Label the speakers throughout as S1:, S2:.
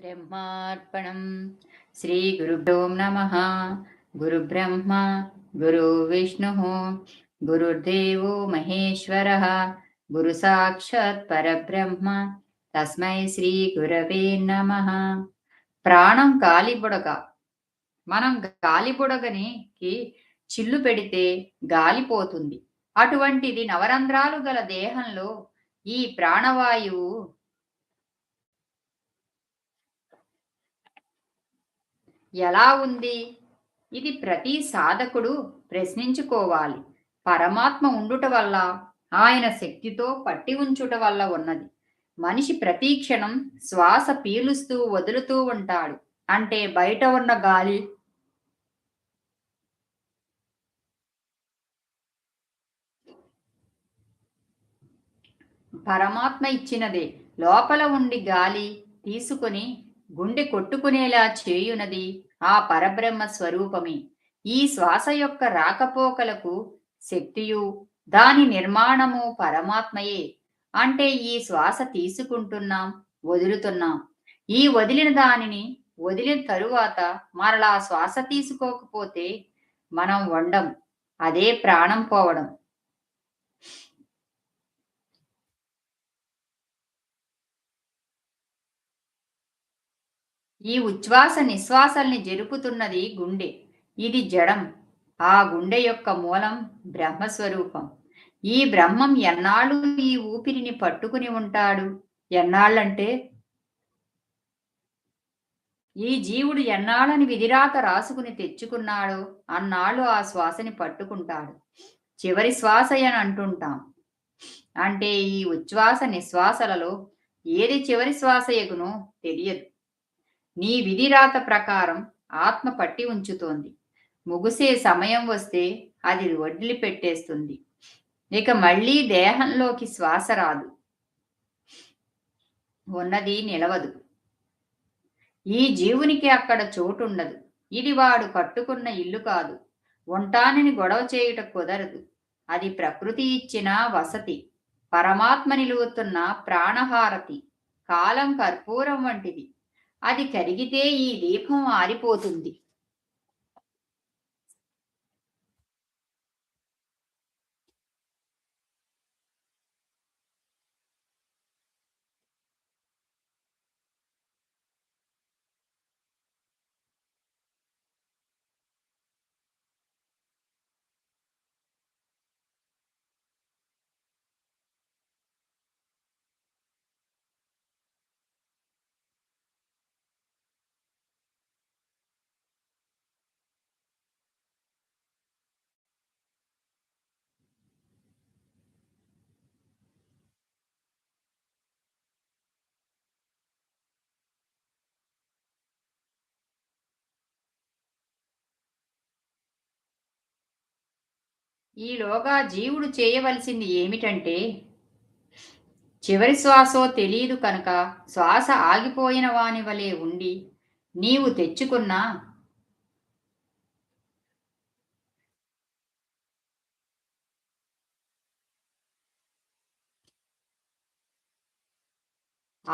S1: బ్రహ్మార్పణం శ్రీ గురుభ్యో నమ గురుబ్రహ్మ గురు విష్ణు గురుర్దేవో మహేశ్వర గురు సాక్షాత్ పరబ్రహ్మ తస్మై శ్రీ గురవే నమ ప్రాణం గాలిబుడగ మనం గాలిబుడగనికి చిల్లు పెడితే గాలిపోతుంది అటువంటిది నవరంధ్రాలు గల దేహంలో ఈ ప్రాణవాయువు ఎలా ఉంది ఇది ప్రతి సాధకుడు ప్రశ్నించుకోవాలి పరమాత్మ ఉండుట వల్ల ఆయన శక్తితో పట్టి ఉంచుట వల్ల ఉన్నది మనిషి ప్రతి క్షణం శ్వాస పీలుస్తూ వదులుతూ ఉంటాడు అంటే బయట ఉన్న గాలి పరమాత్మ ఇచ్చినదే లోపల ఉండి గాలి తీసుకుని గుండె కొట్టుకునేలా చేయునది ఆ పరబ్రహ్మ స్వరూపమే ఈ శ్వాస యొక్క రాకపోకలకు శక్తియు దాని నిర్మాణము పరమాత్మయే అంటే ఈ శ్వాస తీసుకుంటున్నాం వదులుతున్నాం ఈ వదిలిన దానిని వదిలిన తరువాత మరలా శ్వాస తీసుకోకపోతే మనం వండం అదే ప్రాణం పోవడం ఈ ఉచ్ఛ్వాస నిశ్వాసల్ని జరుపుతున్నది గుండె ఇది జడం ఆ గుండె యొక్క మూలం బ్రహ్మస్వరూపం ఈ బ్రహ్మం ఎన్నాళ్ళు ఈ ఊపిరిని పట్టుకుని ఉంటాడు ఎన్నాళ్ళంటే ఈ జీవుడు ఎన్నాళ్ళని విధిరాక రాసుకుని తెచ్చుకున్నాడో అన్నాళ్ళు ఆ శ్వాసని పట్టుకుంటాడు చివరి శ్వాస అని అంటుంటాం అంటే ఈ ఉచ్ఛ్వాస నిశ్వాసలలో ఏది చివరి శ్వాస ఎగునో తెలియదు నీ విధిరాత ప్రకారం ఆత్మ పట్టి ఉంచుతోంది ముగిసే సమయం వస్తే అది పెట్టేస్తుంది ఇక మళ్ళీ దేహంలోకి శ్వాస రాదు ఉన్నది నిలవదు ఈ జీవునికి అక్కడ చోటుండదు ఇది వాడు కట్టుకున్న ఇల్లు కాదు ఉంటానని గొడవ చేయుట కుదరదు అది ప్రకృతి ఇచ్చిన వసతి పరమాత్మ నిలువుతున్న ప్రాణహారతి కాలం కర్పూరం వంటిది అది కరిగితే ఈ దీపం ఆరిపోతుంది ఈలోగా జీవుడు చేయవలసింది ఏమిటంటే చివరి శ్వాసో తెలియదు కనుక శ్వాస ఆగిపోయిన వాని వలే ఉండి నీవు తెచ్చుకున్నా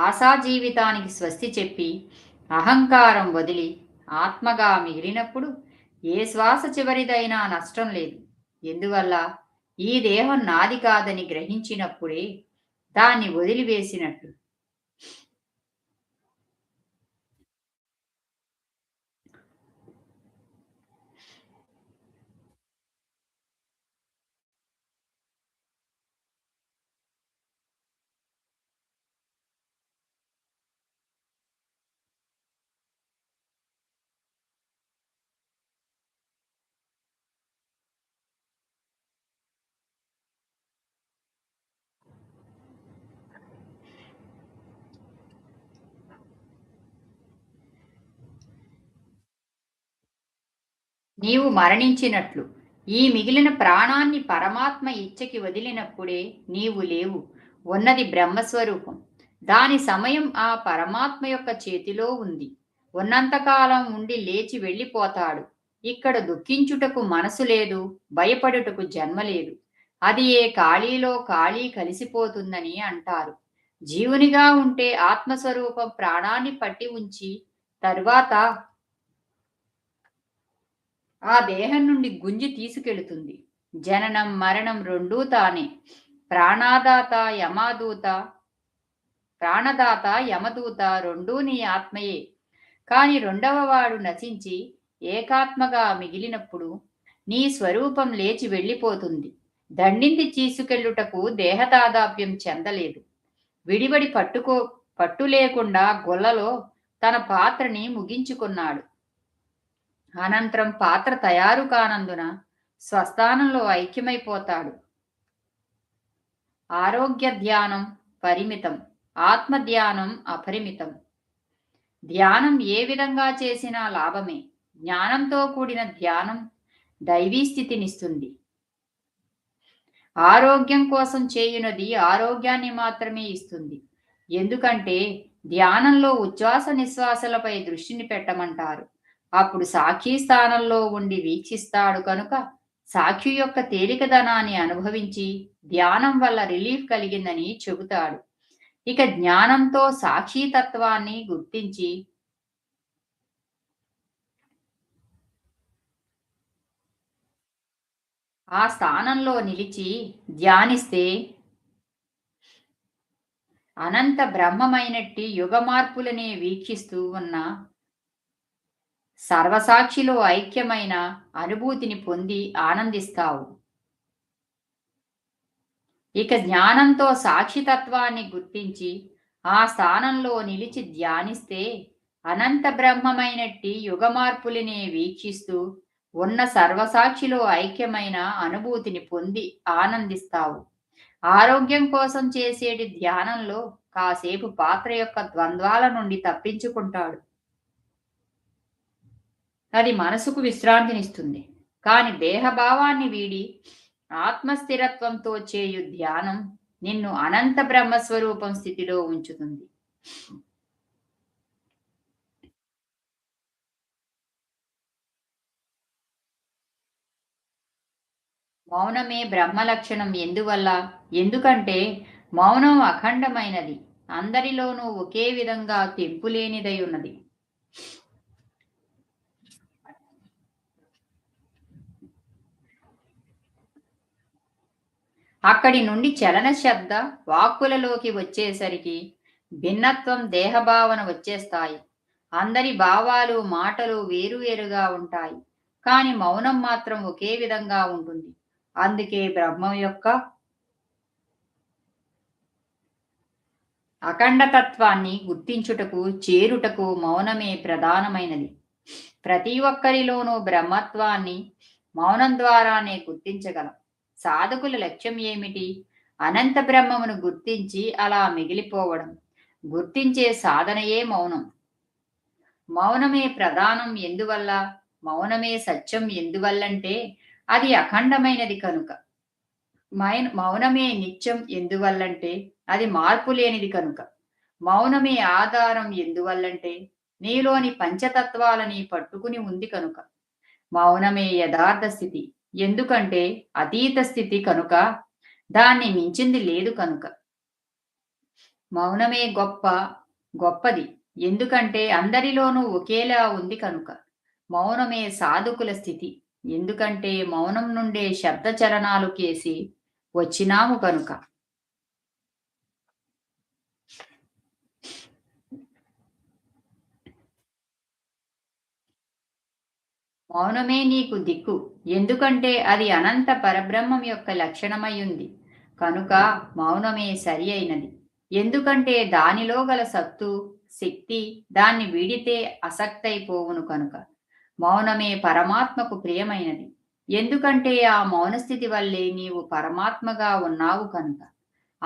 S1: ఆశా జీవితానికి స్వస్తి చెప్పి అహంకారం వదిలి ఆత్మగా మిగిలినప్పుడు ఏ శ్వాస చివరిదైనా నష్టం లేదు ఎందువల్ల ఈ దేహం నాది కాదని గ్రహించినప్పుడే దాన్ని వదిలివేసినట్లు నీవు మరణించినట్లు ఈ మిగిలిన ప్రాణాన్ని పరమాత్మ ఇచ్చకి వదిలినప్పుడే నీవు లేవు ఉన్నది బ్రహ్మస్వరూపం దాని సమయం ఆ పరమాత్మ యొక్క చేతిలో ఉంది ఉన్నంతకాలం ఉండి లేచి వెళ్ళిపోతాడు ఇక్కడ దుఃఖించుటకు మనసు లేదు భయపడుటకు జన్మ లేదు అది ఏ ఖాళీలో ఖాళీ కలిసిపోతుందని అంటారు జీవునిగా ఉంటే ఆత్మస్వరూపం ప్రాణాన్ని పట్టి ఉంచి తర్వాత ఆ దేహం నుండి గుంజి తీసుకెళుతుంది జననం మరణం రెండూ తానే ప్రాణాదాత యమాదూత ప్రాణదాత యమదూత రెండూ నీ ఆత్మయే కాని రెండవ వాడు నశించి ఏకాత్మగా మిగిలినప్పుడు నీ స్వరూపం లేచి వెళ్ళిపోతుంది దండింది చీసుకెళ్ళుటకు దేహతాదాప్యం చెందలేదు విడివడి పట్టుకో పట్టు లేకుండా గొల్లలో తన పాత్రని ముగించుకున్నాడు అనంతరం పాత్ర తయారు కానందున స్వస్థానంలో ఐక్యమైపోతాడు ఆరోగ్య ధ్యానం పరిమితం ఆత్మ ధ్యానం అపరిమితం ధ్యానం ఏ విధంగా చేసినా లాభమే జ్ఞానంతో కూడిన ధ్యానం దైవీ స్థితినిస్తుంది ఆరోగ్యం కోసం చేయునది ఆరోగ్యాన్ని మాత్రమే ఇస్తుంది ఎందుకంటే ధ్యానంలో ఉచ్ఛ్వాస నిశ్వాసలపై దృష్టిని పెట్టమంటారు అప్పుడు సాక్షి స్థానంలో ఉండి వీక్షిస్తాడు కనుక సాక్షి యొక్క తేలికదనాన్ని అనుభవించి ధ్యానం వల్ల రిలీఫ్ కలిగిందని చెబుతాడు ఇక జ్ఞానంతో సాక్షితత్వాన్ని గుర్తించి ఆ స్థానంలో నిలిచి ధ్యానిస్తే అనంత బ్రహ్మమైనట్టి యుగ మార్పులనే వీక్షిస్తూ ఉన్న సర్వసాక్షిలో ఐక్యమైన అనుభూతిని పొంది ఆనందిస్తావు ఇక జ్ఞానంతో సాక్షితత్వాన్ని గుర్తించి ఆ స్థానంలో నిలిచి ధ్యానిస్తే అనంత బ్రహ్మమైనట్టి యుగమార్పులనే వీక్షిస్తూ ఉన్న సర్వసాక్షిలో ఐక్యమైన అనుభూతిని పొంది ఆనందిస్తావు ఆరోగ్యం కోసం చేసేటి ధ్యానంలో కాసేపు పాత్ర యొక్క ద్వంద్వాల నుండి తప్పించుకుంటాడు అది మనసుకు విశ్రాంతినిస్తుంది కాని దేహభావాన్ని వీడి ఆత్మస్థిరత్వంతో చేయు ధ్యానం నిన్ను అనంత బ్రహ్మస్వరూపం స్థితిలో ఉంచుతుంది మౌనమే బ్రహ్మ లక్షణం ఎందువల్ల ఎందుకంటే మౌనం అఖండమైనది అందరిలోనూ ఒకే విధంగా తెంపులేనిదై ఉన్నది అక్కడి నుండి చలన శబ్ద వాక్కులలోకి వచ్చేసరికి భిన్నత్వం దేహభావన వచ్చేస్తాయి అందరి భావాలు మాటలు వేరువేరుగా ఉంటాయి కానీ మౌనం మాత్రం ఒకే విధంగా ఉంటుంది అందుకే బ్రహ్మం యొక్క అఖండతత్వాన్ని గుర్తించుటకు చేరుటకు మౌనమే ప్రధానమైనది ప్రతి ఒక్కరిలోనూ బ్రహ్మత్వాన్ని మౌనం ద్వారానే గుర్తించగలం సాధకుల లక్ష్యం ఏమిటి అనంత బ్రహ్మమును గుర్తించి అలా మిగిలిపోవడం గుర్తించే సాధనయే మౌనం మౌనమే ప్రధానం ఎందువల్ల మౌనమే సత్యం ఎందువల్లంటే అది అఖండమైనది కనుక మౌనమే నిత్యం ఎందువల్లంటే అది మార్పు లేనిది కనుక మౌనమే ఆధారం ఎందువల్లంటే నీలోని పంచతత్వాలని పట్టుకుని ఉంది కనుక మౌనమే యథార్థ స్థితి ఎందుకంటే అతీత స్థితి కనుక దాన్ని మించింది లేదు కనుక మౌనమే గొప్ప గొప్పది ఎందుకంటే అందరిలోనూ ఒకేలా ఉంది కనుక మౌనమే సాధుకుల స్థితి ఎందుకంటే మౌనం నుండే శబ్ద చలనాలు కేసి వచ్చినాము కనుక మౌనమే నీకు దిక్కు ఎందుకంటే అది అనంత పరబ్రహ్మం యొక్క లక్షణమయ్యుంది కనుక మౌనమే సరి అయినది ఎందుకంటే దానిలో గల సత్తు శక్తి దాన్ని వీడితే అసక్తైపోవును కనుక మౌనమే పరమాత్మకు ప్రియమైనది ఎందుకంటే ఆ మౌనస్థితి వల్లే నీవు పరమాత్మగా ఉన్నావు కనుక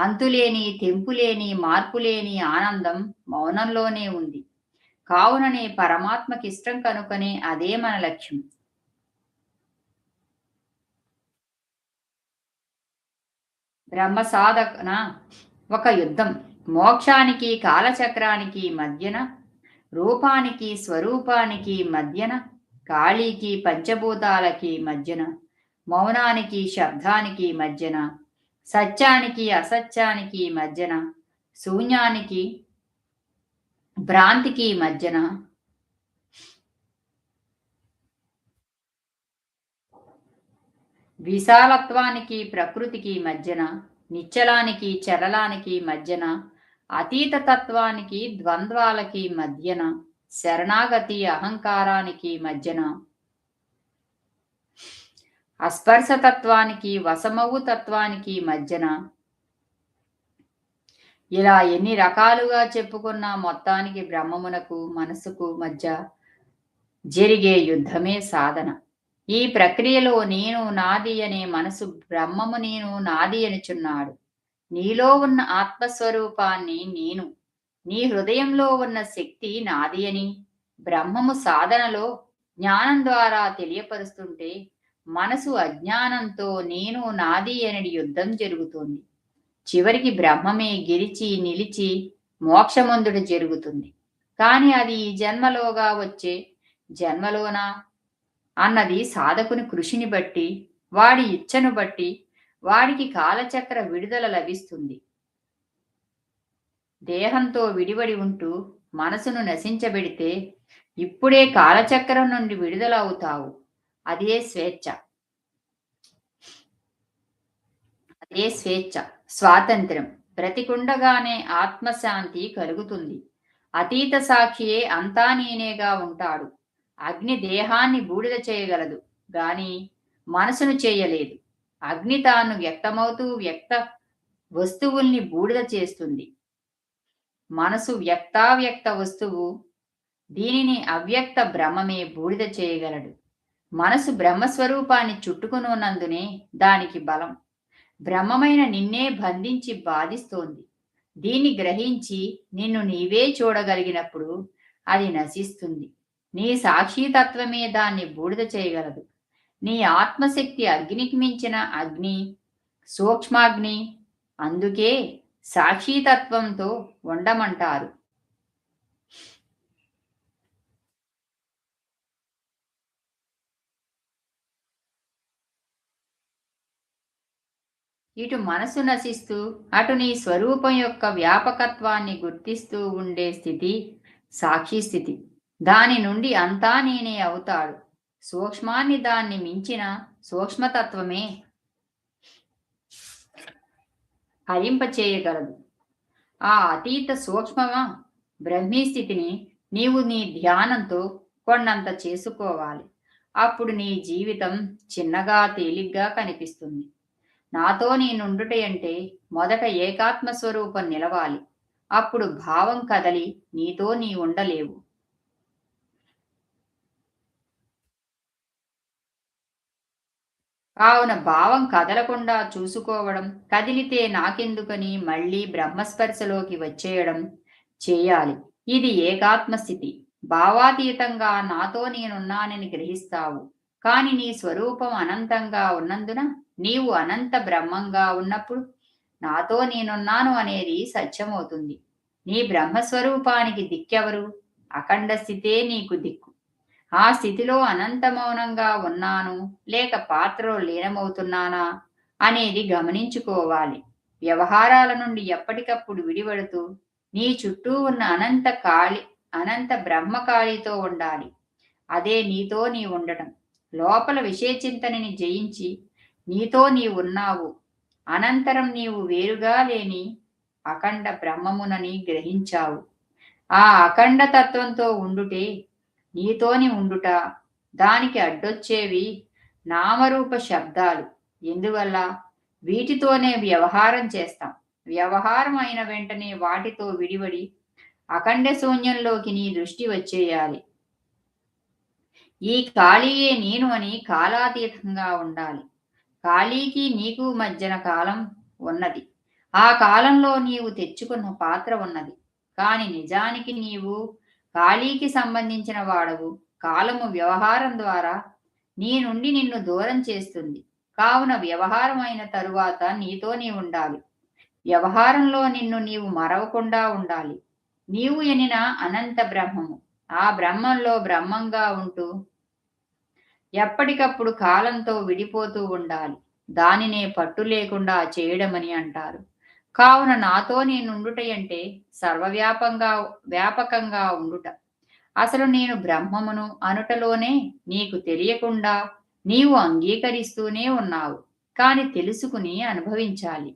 S1: అంతులేని తెంపులేని మార్పులేని ఆనందం మౌనంలోనే ఉంది కావుననే పరమాత్మకిష్టం కనుకనే అదే మన లక్ష్యం బ్రహ్మ సాధన ఒక యుద్ధం మోక్షానికి కాలచక్రానికి మధ్యన రూపానికి స్వరూపానికి మధ్యన కాళీకి పంచభూతాలకి మధ్యన మౌనానికి శబ్దానికి మధ్యన సత్యానికి అసత్యానికి మధ్యన శూన్యానికి భ్రాంతికి మధ్యన విశాలత్వానికి ప్రకృతికి మధ్యన నిచ్చలానికి చరలానికి మధ్యన అతీత తత్వానికి ద్వంద్వాలకి మధ్యన శరణాగతి అహంకారానికి మధ్యన అస్పర్శతత్వానికి వసమవు తత్వానికి మధ్యన ఇలా ఎన్ని రకాలుగా చెప్పుకున్న మొత్తానికి బ్రహ్మమునకు మనసుకు మధ్య జరిగే యుద్ధమే సాధన ఈ ప్రక్రియలో నేను నాది అనే మనసు బ్రహ్మము నేను నాది అనిచున్నాడు నీలో ఉన్న ఆత్మస్వరూపాన్ని నేను నీ హృదయంలో ఉన్న శక్తి నాది అని బ్రహ్మము సాధనలో జ్ఞానం ద్వారా తెలియపరుస్తుంటే మనసు అజ్ఞానంతో నేను నాది అని యుద్ధం జరుగుతుంది చివరికి బ్రహ్మమే గెలిచి నిలిచి మోక్షమందుడు జరుగుతుంది కానీ అది ఈ జన్మలోగా వచ్చే జన్మలోనా అన్నది సాధకుని కృషిని బట్టి వాడి ఇచ్చను బట్టి వాడికి కాలచక్ర విడుదల లభిస్తుంది దేహంతో విడివడి ఉంటూ మనసును నశించబెడితే ఇప్పుడే కాలచక్రం నుండి విడుదల అవుతావు అదే స్వేచ్ఛ అదే స్వేచ్ఛ స్వాతంత్రం బ్రతికుండగానే ఆత్మశాంతి కలుగుతుంది అతీత సాక్షియే అంతా నేనేగా ఉంటాడు అగ్ని దేహాన్ని బూడిద చేయగలదు గాని మనసును చేయలేదు అగ్ని తాను వ్యక్తమవుతూ వ్యక్త వస్తువుల్ని బూడిద చేస్తుంది మనసు వ్యక్తావ్యక్త వస్తువు దీనిని అవ్యక్త బ్రహ్మమే బూడిద చేయగలడు మనసు బ్రహ్మస్వరూపాన్ని చుట్టుకునున్నందునే దానికి బలం బ్రహ్మమైన నిన్నే బంధించి బాధిస్తోంది దీన్ని గ్రహించి నిన్ను నీవే చూడగలిగినప్పుడు అది నశిస్తుంది నీ సాక్షితత్వమే దాన్ని బూడిద చేయగలదు నీ ఆత్మశక్తి అగ్నికి మించిన అగ్ని సూక్ష్మాగ్ని అందుకే సాక్షితత్వంతో ఉండమంటారు ఇటు మనసు నశిస్తూ అటు నీ స్వరూపం యొక్క వ్యాపకత్వాన్ని గుర్తిస్తూ ఉండే స్థితి సాక్షి స్థితి దాని నుండి అంతా నేనే అవుతాడు సూక్ష్మాన్ని దాన్ని మించిన సూక్ష్మతత్వమే హరింపచేయగలదు ఆ అతీత సూక్ష్మ బ్రహ్మీ స్థితిని నీవు నీ ధ్యానంతో కొండంత చేసుకోవాలి అప్పుడు నీ జీవితం చిన్నగా తేలిగ్గా కనిపిస్తుంది నాతో నీ నుండుటంటే మొదట ఏకాత్మ స్వరూపం నిలవాలి అప్పుడు భావం కదలి నీతో నీ ఉండలేవు కావున భావం కదలకుండా చూసుకోవడం కదిలితే నాకెందుకని మళ్ళీ బ్రహ్మస్పర్శలోకి వచ్చేయడం చేయాలి ఇది ఏకాత్మస్థితి భావాతీతంగా నాతో నేనున్నానని గ్రహిస్తావు కాని నీ స్వరూపం అనంతంగా ఉన్నందున నీవు అనంత బ్రహ్మంగా ఉన్నప్పుడు నాతో నేనున్నాను అనేది సత్యమవుతుంది నీ బ్రహ్మస్వరూపానికి దిక్కెవరు అఖండ స్థితే నీకు దిక్కు ఆ స్థితిలో అనంత మౌనంగా ఉన్నాను లేక పాత్రలో లీనమవుతున్నానా అనేది గమనించుకోవాలి వ్యవహారాల నుండి ఎప్పటికప్పుడు విడివడుతూ నీ చుట్టూ ఉన్న అనంత కాళి అనంత బ్రహ్మ ఉండాలి అదే నీతో నీ ఉండటం లోపల విషయచింతనని జయించి నీతో నీ ఉన్నావు అనంతరం నీవు వేరుగా లేని అఖండ బ్రహ్మమునని గ్రహించావు ఆ అఖండ తత్వంతో ఉండుటే నీతోని ఉండుట దానికి అడ్డొచ్చేవి నామరూప శబ్దాలు ఎందువల్ల వీటితోనే వ్యవహారం చేస్తాం వ్యవహారం అయిన వెంటనే వాటితో విడివడి అఖండ శూన్యంలోకి నీ దృష్టి వచ్చేయాలి ఈ ఖాళీయే నేను అని కాలాతీతంగా ఉండాలి ఖాళీకి నీకు మధ్యన కాలం ఉన్నది ఆ కాలంలో నీవు తెచ్చుకున్న పాత్ర ఉన్నది కాని నిజానికి నీవు ఖాళీకి సంబంధించిన వాడవు కాలము వ్యవహారం ద్వారా నీ నుండి నిన్ను దూరం చేస్తుంది కావున వ్యవహారం అయిన తరువాత నీతో నీ ఉండాలి వ్యవహారంలో నిన్ను నీవు మరవకుండా ఉండాలి నీవు ఎనిన అనంత బ్రహ్మము ఆ బ్రహ్మంలో బ్రహ్మంగా ఉంటూ ఎప్పటికప్పుడు కాలంతో విడిపోతూ ఉండాలి దానినే పట్టు లేకుండా చేయడమని అంటారు కావున నాతో అంటే సర్వవ్యాపంగా వ్యాపకంగా ఉండుట అసలు నేను బ్రహ్మమును అనుటలోనే నీకు తెలియకుండా నీవు అంగీకరిస్తూనే ఉన్నావు కాని తెలుసుకుని అనుభవించాలి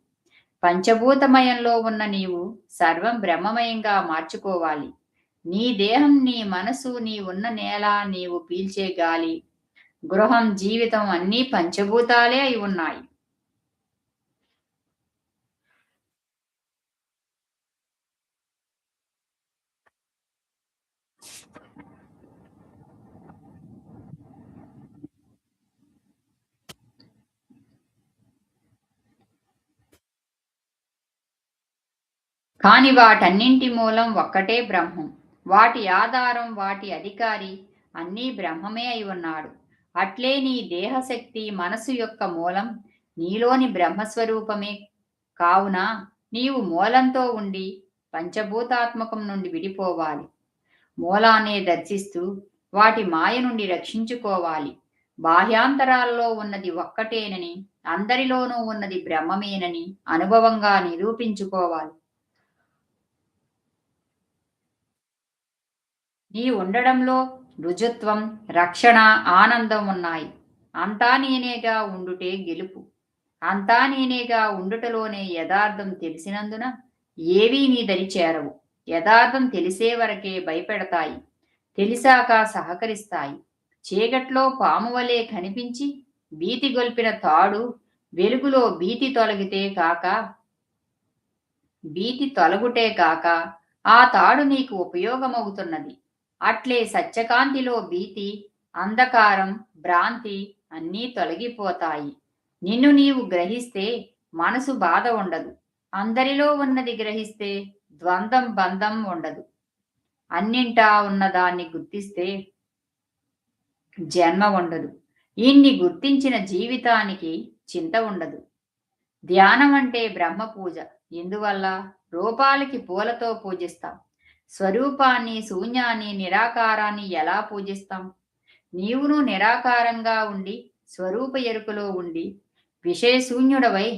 S1: పంచభూతమయంలో ఉన్న నీవు సర్వం బ్రహ్మమయంగా మార్చుకోవాలి నీ దేహం నీ మనసు నీ ఉన్న నేల నీవు పీల్చే గాలి గృహం జీవితం అన్నీ పంచభూతాలే అయి ఉన్నాయి కాని వాటన్నింటి మూలం ఒక్కటే బ్రహ్మం వాటి ఆధారం వాటి అధికారి అన్నీ బ్రహ్మమే అయి ఉన్నాడు అట్లే నీ దేహశక్తి మనసు యొక్క మూలం నీలోని బ్రహ్మస్వరూపమే కావున నీవు మూలంతో ఉండి పంచభూతాత్మకం నుండి విడిపోవాలి మూలాన్ని దర్శిస్తూ వాటి మాయ నుండి రక్షించుకోవాలి బాహ్యాంతరాల్లో ఉన్నది ఒక్కటేనని అందరిలోనూ ఉన్నది బ్రహ్మమేనని అనుభవంగా నిరూపించుకోవాలి నీ ఉండడంలో రుజుత్వం రక్షణ ఆనందం ఉన్నాయి అంతా నేనేగా ఉండుటే గెలుపు అంతా నేనేగా ఉండుటలోనే యథార్థం తెలిసినందున ఏవీ నీ దరి చేరవు యథార్థం తెలిసే వరకే భయపెడతాయి తెలిసాక సహకరిస్తాయి చీకట్లో పాము వలె కనిపించి భీతి గొల్పిన తాడు వెలుగులో భీతి తొలగితే కాక భీతి తొలగుటే కాక ఆ తాడు నీకు ఉపయోగమవుతున్నది అట్లే సత్యకాంతిలో భీతి అంధకారం భ్రాంతి అన్నీ తొలగిపోతాయి నిన్ను నీవు గ్రహిస్తే మనసు బాధ ఉండదు అందరిలో ఉన్నది గ్రహిస్తే ద్వంద్వం బంధం ఉండదు అన్నింటా ఉన్నదాన్ని గుర్తిస్తే జన్మ ఉండదు ఇన్ని గుర్తించిన జీవితానికి చింత ఉండదు ధ్యానం అంటే బ్రహ్మ పూజ ఎందువల్ల రూపాలకి పూలతో పూజిస్తాం స్వరూపాన్ని శూన్యాన్ని నిరాకారాన్ని ఎలా పూజిస్తాం నీవును నిరాకారంగా ఉండి స్వరూప ఎరుకలో ఉండి విషయశూన్యుడవై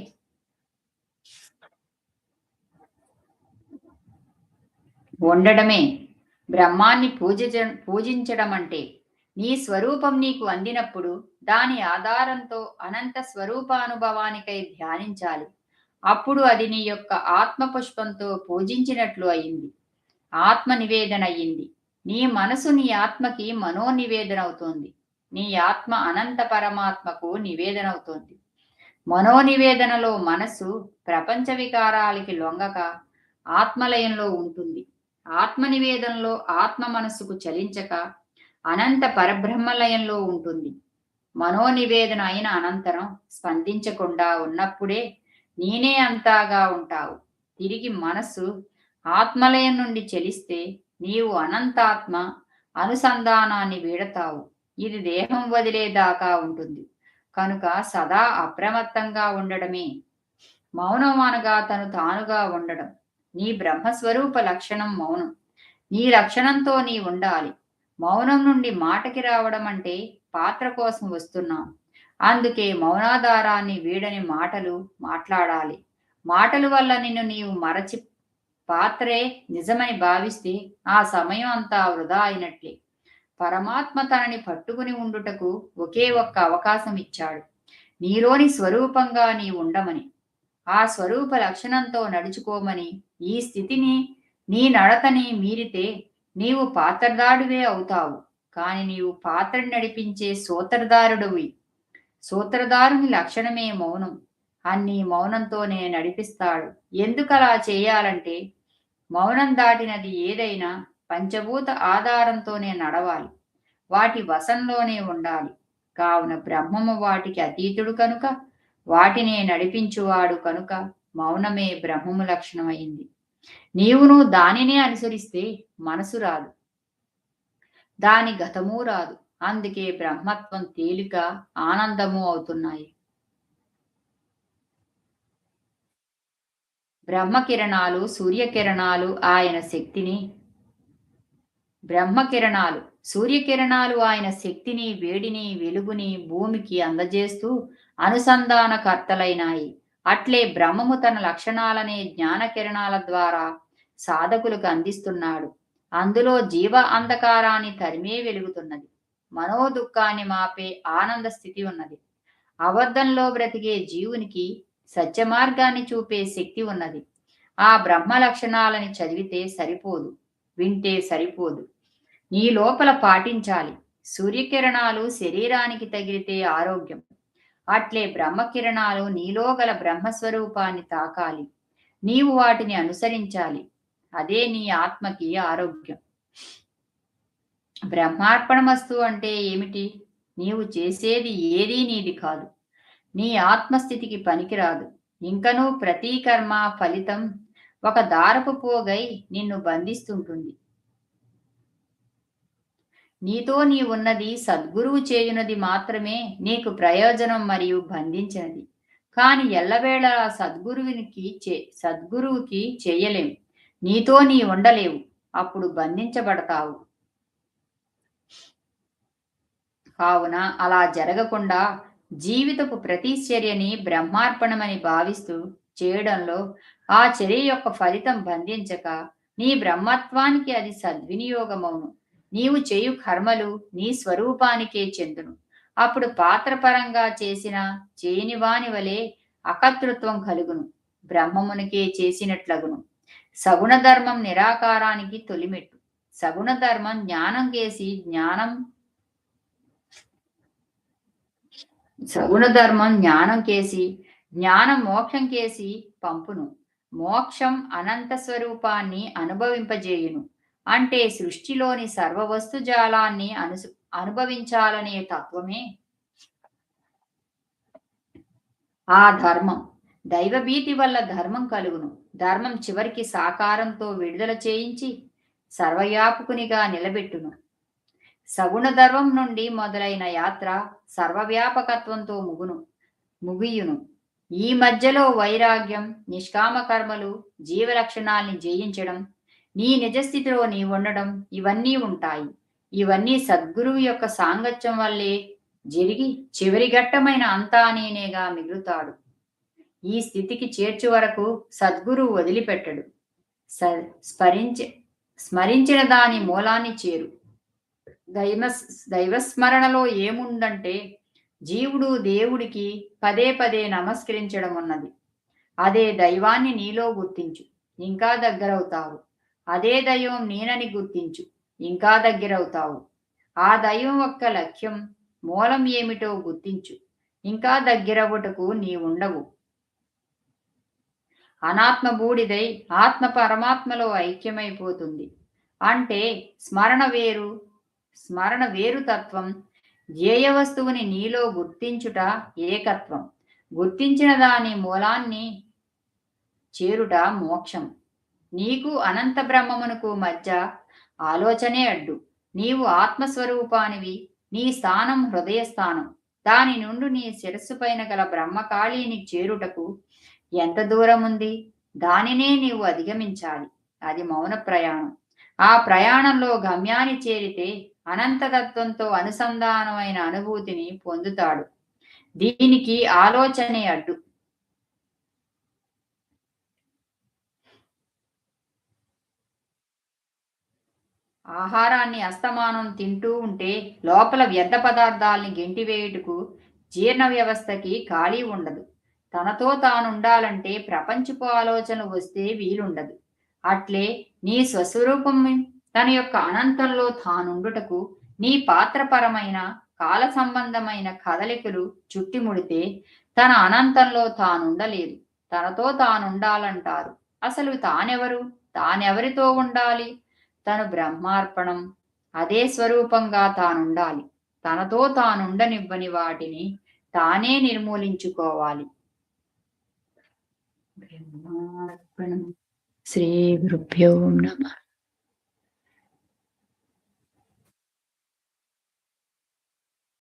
S1: ఉండడమే బ్రహ్మాన్ని పూజించ పూజించడం అంటే నీ స్వరూపం నీకు అందినప్పుడు దాని ఆధారంతో అనంత స్వరూపానుభవానికై ధ్యానించాలి అప్పుడు అది నీ యొక్క ఆత్మ పుష్పంతో పూజించినట్లు అయింది ఆత్మ నివేదన అయ్యింది నీ మనసు నీ ఆత్మకి మనోనివేదన అవుతోంది నీ ఆత్మ అనంత పరమాత్మకు నివేదన అవుతోంది మనోనివేదనలో మనసు ప్రపంచ వికారాలకి లొంగక ఆత్మలయంలో ఉంటుంది ఆత్మ నివేదనలో ఆత్మ మనస్సుకు చలించక అనంత పరబ్రహ్మలయంలో ఉంటుంది మనోనివేదన అయిన అనంతరం స్పందించకుండా ఉన్నప్పుడే నేనే అంతాగా ఉంటావు తిరిగి మనస్సు ఆత్మలయం నుండి చలిస్తే నీవు అనంతాత్మ అనుసంధానాన్ని వీడతావు ఇది దేహం వదిలేదాకా ఉంటుంది కనుక సదా అప్రమత్తంగా ఉండడమే మౌనం తను తానుగా ఉండడం నీ బ్రహ్మస్వరూప లక్షణం మౌనం నీ లక్షణంతో నీ ఉండాలి మౌనం నుండి మాటకి రావడం అంటే పాత్ర కోసం వస్తున్నాం అందుకే మౌనాధారాన్ని వీడని మాటలు మాట్లాడాలి మాటలు వల్ల నిన్ను నీవు మరచి పాత్రే నిజమని భావిస్తే ఆ సమయం అంతా వృధా అయినట్లే పరమాత్మ తనని పట్టుకుని ఉండుటకు ఒకే ఒక్క అవకాశం ఇచ్చాడు నీలోని స్వరూపంగా నీ ఉండమని ఆ స్వరూప లక్షణంతో నడుచుకోమని ఈ స్థితిని నీ నడతని మీరితే నీవు పాత్రదారుడివే అవుతావు కాని నీవు పాత్రని నడిపించే సూత్రధారుడువి సూత్రధారుని లక్షణమే మౌనం అన్ని మౌనంతోనే నడిపిస్తాడు ఎందుకలా చేయాలంటే మౌనం దాటినది ఏదైనా పంచభూత ఆధారంతోనే నడవాలి వాటి వశంలోనే ఉండాలి కావున బ్రహ్మము వాటికి అతీతుడు కనుక వాటినే నడిపించువాడు కనుక మౌనమే బ్రహ్మము లక్షణమైంది నీవును దానినే అనుసరిస్తే మనసు రాదు దాని గతము రాదు అందుకే బ్రహ్మత్వం తేలిక ఆనందము అవుతున్నాయి బ్రహ్మకిరణాలు సూర్యకిరణాలు ఆయన శక్తిని బ్రహ్మకిరణాలు సూర్యకిరణాలు ఆయన శక్తిని వేడిని వెలుగుని భూమికి అందజేస్తూ అనుసంధానకర్తలైనాయి అట్లే బ్రహ్మము తన లక్షణాలనే జ్ఞానకిరణాల ద్వారా సాధకులకు అందిస్తున్నాడు అందులో జీవ అంధకారాన్ని తరిమే వెలుగుతున్నది మనోదుఖాన్ని మాపే ఆనంద స్థితి ఉన్నది అబద్ధంలో బ్రతికే జీవునికి సత్య మార్గాన్ని చూపే శక్తి ఉన్నది ఆ బ్రహ్మ లక్షణాలని చదివితే సరిపోదు వింటే సరిపోదు నీ లోపల పాటించాలి సూర్యకిరణాలు శరీరానికి తగిలితే ఆరోగ్యం అట్లే బ్రహ్మకిరణాలు నీలో గల బ్రహ్మస్వరూపాన్ని తాకాలి నీవు వాటిని అనుసరించాలి అదే నీ ఆత్మకి ఆరోగ్యం బ్రహ్మార్పణ వస్తువు అంటే ఏమిటి నీవు చేసేది ఏదీ నీది కాదు నీ ఆత్మస్థితికి పనికిరాదు ఇంకనూ ప్రతీ కర్మ ఫలితం ఒక దారపు పోగై నిన్ను బంధిస్తుంటుంది నీతో నీ ఉన్నది సద్గురువు చేయునది మాత్రమే నీకు ప్రయోజనం మరియు బంధించినది కాని ఎల్లవేళ సద్గురువునికి చే సద్గురువుకి చేయలేం నీతో నీ ఉండలేవు అప్పుడు బంధించబడతావు కావున అలా జరగకుండా జీవితపు ప్రతి చర్యని బ్రహ్మార్పణమని భావిస్తూ చేయడంలో ఆ చర్య యొక్క ఫలితం బంధించక నీ బ్రహ్మత్వానికి అది సద్వినియోగమవును నీవు చేయు కర్మలు నీ స్వరూపానికే చెందును అప్పుడు పాత్రపరంగా చేసిన చేయని వాని వలె అకర్తృత్వం కలుగును బ్రహ్మమునికే చేసినట్లగును సగుణ ధర్మం నిరాకారానికి తొలిమెట్టు సగుణ ధర్మం జ్ఞానం చేసి జ్ఞానం సగుణ ధర్మం జ్ఞానం కేసి జ్ఞానం మోక్షం కేసి పంపును మోక్షం అనంత స్వరూపాన్ని అనుభవింపజేయును అంటే సృష్టిలోని సర్వ వస్తు జాలాన్ని అనుసు అనుభవించాలనే తత్వమే ఆ ధర్మం దైవభీతి వల్ల ధర్మం కలుగును ధర్మం చివరికి సాకారంతో విడుదల చేయించి సర్వయాపుకునిగా నిలబెట్టును సగుణ ధర్మం నుండి మొదలైన యాత్ర సర్వవ్యాపకత్వంతో ముగును ముగియును ఈ మధ్యలో వైరాగ్యం నిష్కామ కర్మలు జీవలక్షణాల్ని జయించడం నీ నిజస్థితిలో నీ ఉండడం ఇవన్నీ ఉంటాయి ఇవన్నీ సద్గురువు యొక్క సాంగత్యం వల్లే జరిగి చివరి ఘట్టమైన అంతా నేనేగా మిగులుతాడు ఈ స్థితికి చేర్చు వరకు సద్గురువు వదిలిపెట్టడు స్మరించ స్మరించిన దాని మూలాన్ని చేరు దైవ దైవస్మరణలో ఏముందంటే జీవుడు దేవుడికి పదే పదే నమస్కరించడం ఉన్నది అదే దైవాన్ని నీలో గుర్తించు ఇంకా దగ్గరవుతావు అదే దైవం నేనని గుర్తించు ఇంకా దగ్గరవుతావు ఆ దైవం యొక్క లక్ష్యం మూలం ఏమిటో గుర్తించు ఇంకా దగ్గరవుటకు నీ ఉండవు అనాత్మ బూడిదై ఆత్మ పరమాత్మలో ఐక్యమైపోతుంది అంటే స్మరణ వేరు స్మరణ వేరుతత్వం ధ్యేయ వస్తువుని నీలో గుర్తించుట ఏకత్వం గుర్తించిన దాని మూలాన్ని చేరుట మోక్షం నీకు అనంత బ్రహ్మమునకు మధ్య ఆలోచనే అడ్డు నీవు ఆత్మస్వరూపానివి నీ స్థానం హృదయ స్థానం దాని నుండి నీ శిరస్సు పైన గల బ్రహ్మకాళీని చేరుటకు ఎంత దూరం ఉంది దానినే నీవు అధిగమించాలి అది మౌన ప్రయాణం ఆ ప్రయాణంలో గమ్యాన్ని చేరితే అనంతతత్వంతో అనుసంధానమైన అనుభూతిని పొందుతాడు దీనికి ఆలోచనే అడ్డు ఆహారాన్ని అస్తమానం తింటూ ఉంటే లోపల వ్యర్థ పదార్థాలని గెంటివేయుటకు జీర్ణ వ్యవస్థకి ఖాళీ ఉండదు తనతో తానుండాలంటే ప్రపంచపు ఆలోచనలు వస్తే వీలుండదు అట్లే నీ స్వస్వరూపం తన యొక్క అనంతంలో తానుండుటకు నీ పాత్రపరమైన కాల సంబంధమైన కదలికలు చుట్టిముడితే తన అనంతంలో తానుండలేదు తనతో తానుండాలంటారు అసలు తానెవరు తానెవరితో ఉండాలి తను బ్రహ్మార్పణం అదే స్వరూపంగా తానుండాలి తనతో తానుండనివ్వని వాటిని తానే నిర్మూలించుకోవాలి బ్రహ్మార్పణం శ్రీ గురుభ్యో నమ